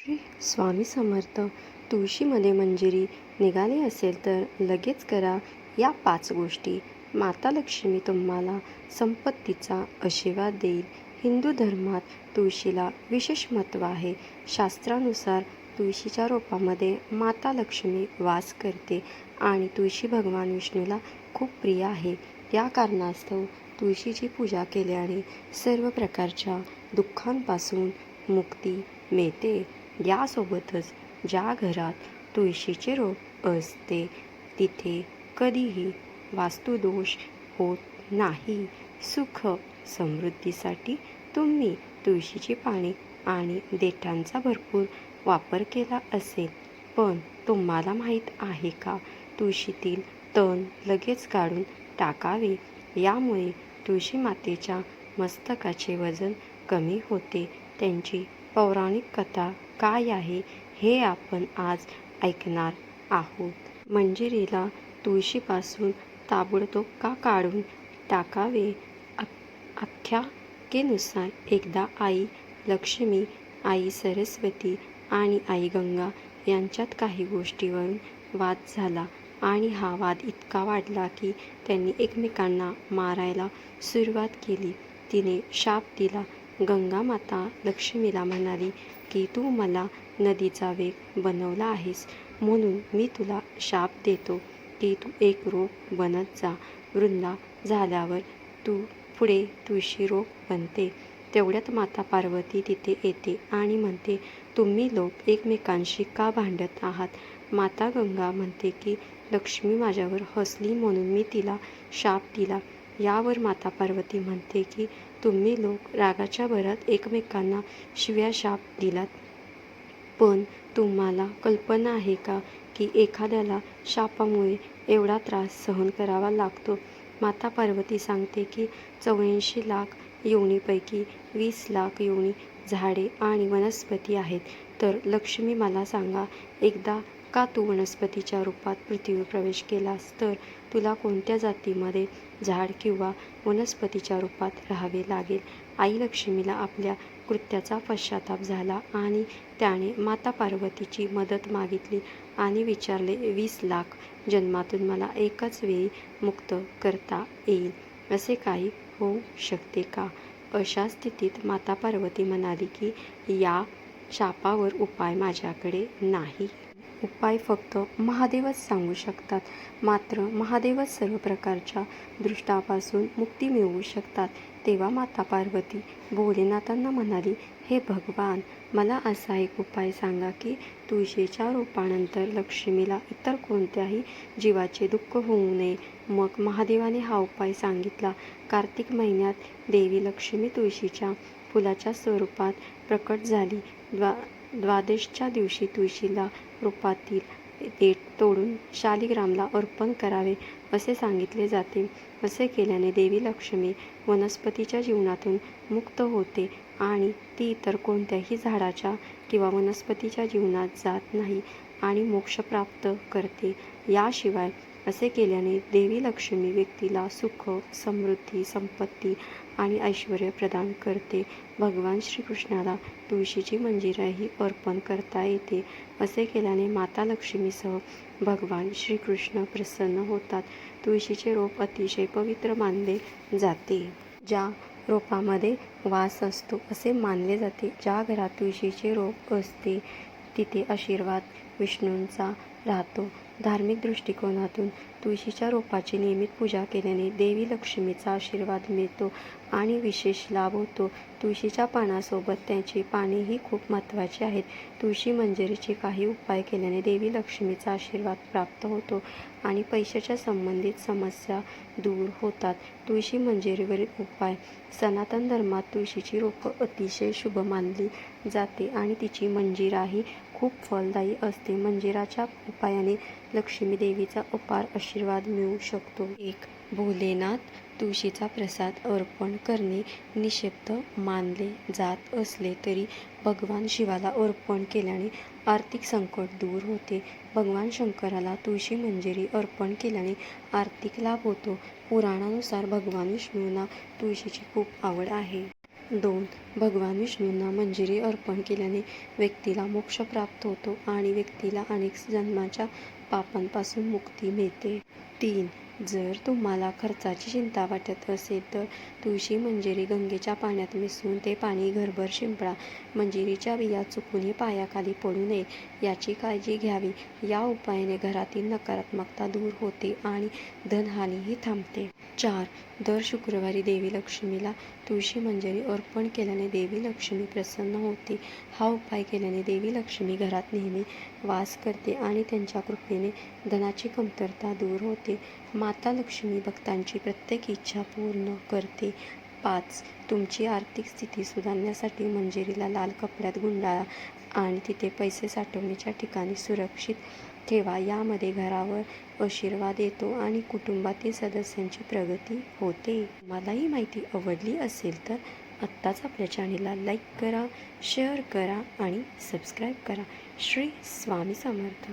श्री स्वामी समर्थ तुळशीमध्ये मंजिरी निघाली असेल तर लगेच करा या पाच गोष्टी. माता लक्ष्मी तुम्हाला संपत्तीचा आशीर्वाद देईल. हिंदू धर्मात तुळशीला विशेष महत्त्व आहे. शास्त्रानुसार तुळशीच्या रोपामध्ये माता लक्ष्मी वास करते आणि तुळशी भगवान विष्णूला खूप प्रिय आहे. या कारणास्तव तुळशीची पूजा केल्याने सर्व प्रकारच्या दुःखांपासून मुक्ती मिळते. यासोबतच ज्या घरात तुळशीचे रोप असते तिथे कधीही वास्तुदोष होत नाही. सुख समृद्धीसाठी तुम्ही तुळशीची पाने आणि देठांचा भरपूर वापर केला असेल पण तुम्हाला माहीत आहे का? तुळशीतील तण लगेच काढून टाकावे यामुळे तुळशी मातेच्या मस्तकाचे वजन कमी होते. त्यांची पौराणिक कथा काय आहे हे आपण आज ऐकणार आहोत. मंजिरीला तुळशीपासून ताबडतोब का काढून टाकावे? आख्याकेनुसार एकदा आई लक्ष्मी आई सरस्वती आणि आई गंगा यांच्यात काही गोष्टीवरून वाद झाला आणि हा वाद इतका वाढला की त्यांनी एकमेकांना मारायला सुरुवात केली. तिने शाप दिला गंगा माता लक्ष्मीला म्हणाली की तू मला नदीचा वेग बनवला आहेस म्हणून मी तुला शाप देतो की तू एक रोप बनत जा. वृंदा झाल्यावर तू पुढे तुळशी रोप बनते तेवढ्यात माता पार्वती तिथे येते आणि म्हणते तुम्ही लोक एकमेकांशी का भांडत आहात माता गंगा म्हणते की लक्ष्मी माझ्यावर हसली म्हणून मी तिला शाप दिला. यावर माता पार्वती म्हणते की तुम्ही लोक रागाच्या भरात एकमेकांना शिव्या शाप दिलात. पण तुम्हाला कल्पना आहे का की एखाद्याला शापामुळे एवढा त्रास सहन करावा लागतो? माता पार्वती सांगते की चौऱ्याऐंशी लाख योनीपैकी वीस लाख योनी झाडे आणि वनस्पती आहेत. तर लक्ष्मी मला सांगा एकदा का तू वनस्पतीच्या रूपात पृथ्वीवर प्रवेश केलास? तर तुला कोणत्या जातीमध्ये झाड किंवा वनस्पतीच्या रूपात राहावे लागेल? आई लक्ष्मीला आपल्या कृत्याचा पश्चाताप झाला आणि त्याने माता पार्वतीची मदत मागितली आणि विचारले वीस लाख जन्मातून मला एकाच वेळी मुक्त करता येईल? असे काही होऊ शकते का? अशा स्थितीत माता पार्वती म्हणाली की या शापावर उपाय माझ्याकडे नाही. उपाय फक्त महादेवच सांगू शकतात. मात्र महादेवच सर्व प्रकारच्या दृष्टापासून मुक्ती मिळवू शकतात. तेव्हा माता पार्वती भोलेनाथांना म्हणाली हे भगवान मला असा एक उपाय सांगा की तुळशीच्या रोपानंतर लक्ष्मीला इतर कोणत्याही जीवाचे दुःख होऊ नये. मग महादेवाने हा उपाय सांगितला. कार्तिक महिन्यात देवी लक्ष्मी तुळशीच्या फुलाच्या स्वरूपात प्रकट झाली. द्वा द्वादशच्या दिवशी तुळशीला रूपातील देठ तोडून शालिग्रामला अर्पण करावे असे सांगितले जाते. असे केल्याने देवी लक्ष्मी वनस्पतीच्या जीवनातून मुक्त होते आणि ती इतर कोणत्याही झाडाच्या किंवा वनस्पतीच्या जीवनात जात नाही आणि मोक्ष प्राप्त करते. याशिवाय असे केल्याने देवी लक्ष्मी व्यक्तीला सुख समृद्धी संपत्ती आणि ऐश्वर प्रदान करते. भगवान श्रीकृष्णाला तुळशीची मंजिराही अर्पण करता येते. असे केल्याने माता लक्ष्मीसह भगवान श्रीकृष्ण प्रसन्न होतात. तुळशीचे रोप अतिशय पवित्र मानले जाते. ज्या रोपामध्ये वास असतो असे मानले जाते. ज्या घरात तुळशीचे रोप असते तिथे आशीर्वाद विष्णूंचा राहतो. धार्मिक दृष्टिकोनातून तुळशीच्या रोपाची नियमित पूजा केल्याने देवी लक्ष्मीचा आशीर्वाद मिळतो आणि विशेष लाभ होतो. तुळशीच्या पानासोबत त्याची पानेही खूप महत्त्वाची आहेत. तुळशी मंजरीचे काही उपाय केल्याने देवी लक्ष्मीचा आशीर्वाद प्राप्त होतो आणि पैशाच्या संबंधित समस्या दूर होतात. तुळशी मंजरीवरील उपाय. सनातन धर्मात तुळशीची रोपं अतिशय शुभ मानली जाते आणि तिची मंजिराही खूप फलदायी असते. मंजिराच्या उपायाने लक्ष्मी देवीचा अपार आशीर्वाद मिळू शकतो. एक भोलेनाथ तुळशीचा प्रसाद अर्पण करणे निशब्द मानले जात असले तरी भगवान शिवाला अर्पण केल्याने आर्थिक संकट दूर होते. भगवान शंकराला तुळशी मंजिरी अर्पण केल्याने आर्थिक लाभ होतो. पुराणानुसार भगवान विष्णूंना तुळशीची खूप आवड आहे. दोन. भगवान विष्णूंना मंजिरी अर्पण केल्याने व्यक्तीला मोक्ष प्राप्त होतो आणि व्यक्तीला अनेक जन्माच्या पापांपासून मुक्ती मिळते. तीन. जर तुम्हाला खर्चाची चिंता वाटत असेल तर तुळशी मंजिरी गंगेच्या पाण्यात मिसळून ते पाणी घरभर शिंपडा. मंजिरीच्या बिया चुकूनही पायाखाली पडू नये. याची काळजी घ्यावी. या उपायाने घरातील नकारात्मकता दूर होते आणि धनहानीही थांबते. चार. दर शुक्रवारी देवी लक्ष्मीला तुळशी मंजरी अर्पण केल्याने देवी लक्ष्मी प्रसन्न होते. हा उपाय केल्याने देवी लक्ष्मी घरात नेहमी वास करते आणि त्यांच्या कृपेने धनाची कमतरता दूर होते. माता लक्ष्मी भक्तांची प्रत्येक इच्छा पूर्ण करते. पाच तुमची आर्थिक स्थिती सुधारण्यासाठी मंजिरीला लाल कपड्यात गुंडाळा आणि तिथे पैसे साठवण्याच्या ठिकाणी सुरक्षित ठेवा. यामध्ये घरावर आशीर्वाद येतो आणि कुटुंबातील सदस्यांची प्रगती होते. मला ही माहिती आवडली असेल तर आत्ताच आपल्या चॅनेलला लाईक करा शेअर करा आणि सबस्क्राईब करा. श्री स्वामी समर्थ.